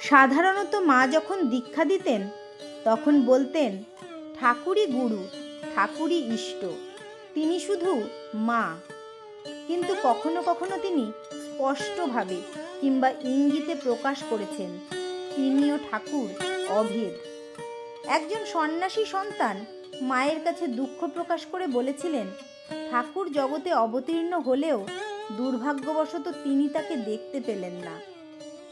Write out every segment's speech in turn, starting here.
সাধারণত মা যখন দীক্ষা দিতেন, তখন বলতেন, ঠাকুরই গুরু, ঠাকুরই ইষ্ট, তিনি শুধু মা। কিন্তু কখনো কখনো তিনি স্পষ্টভাবে কিংবা ইঙ্গিতে প্রকাশ করেছেন, তিনিও ঠাকুর, অভেদ। একজন সন্ন্যাসী সন্তান মায়ের কাছে দুঃখ প্রকাশ করে বলেছিলেন, ঠাকুর জগতে অবতীর্ণ হলেও দুর্ভাগ্যবশত তিনি তাকে দেখতে পেলেন না।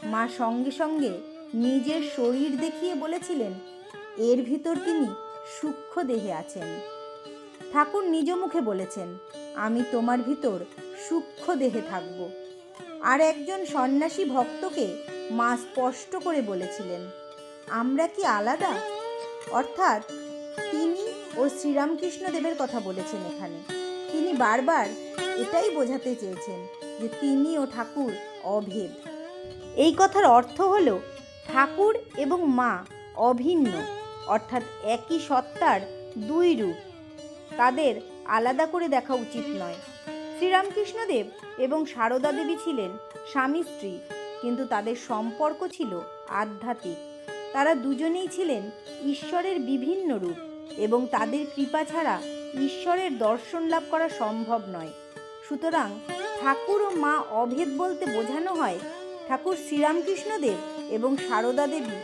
মা সঙ্গে সঙ্গে নিজের শরীর দেখিয়ে বলেছিলেন, এর ভিতর তিনি সূক্ষ্ম দেহে আছেন। ঠাকুর নিজ মুখে বলেছেন, আমি তোমার ভিতর সূক্ষ্ম দেহে থাকব। আর একজন সন্ন্যাসী ভক্তকে মা স্পষ্ট করে বলেছিলেন, আমরা কি আলাদা? অর্থাৎ তিনি ও শ্রীরামকৃষ্ণ দেবের কথা বলেছেন এখানে। তিনি বারবার এটাই বোঝাতে চেয়েছেন যে তিনি ও ঠাকুর অভেদ। এই কথার অর্থ হল ঠাকুর এবং মা অভিন্ন, অর্থাৎ একই সত্তার দুই রূপ। তাদের আলাদা করে দেখা উচিত নয়। শ্রীরামকৃষ্ণদেব এবং সারদা দেবী ছিলেন স্বামী স্ত্রী, কিন্তু তাদের সম্পর্ক ছিল আধ্যাত্মিক। তারা দুজনেই ছিলেন ঈশ্বরের বিভিন্ন রূপ এবং তাদের কৃপা ছাড়া ঈশ্বরের দর্শন লাভ করা সম্ভব নয়। সুতরাং ঠাকুর ও মা অভেদ বলতে বোঝানো হয় ঠাকুর শ্রীরামকৃষ্ণদেব এবং সারদা দেবী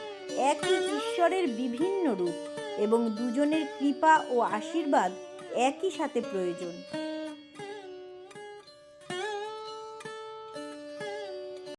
একই ঈশ্বরের বিভিন্ন রূপ এবং দুজনের কৃপা ও আশীর্বাদ একই সাথে প্রয়োজন।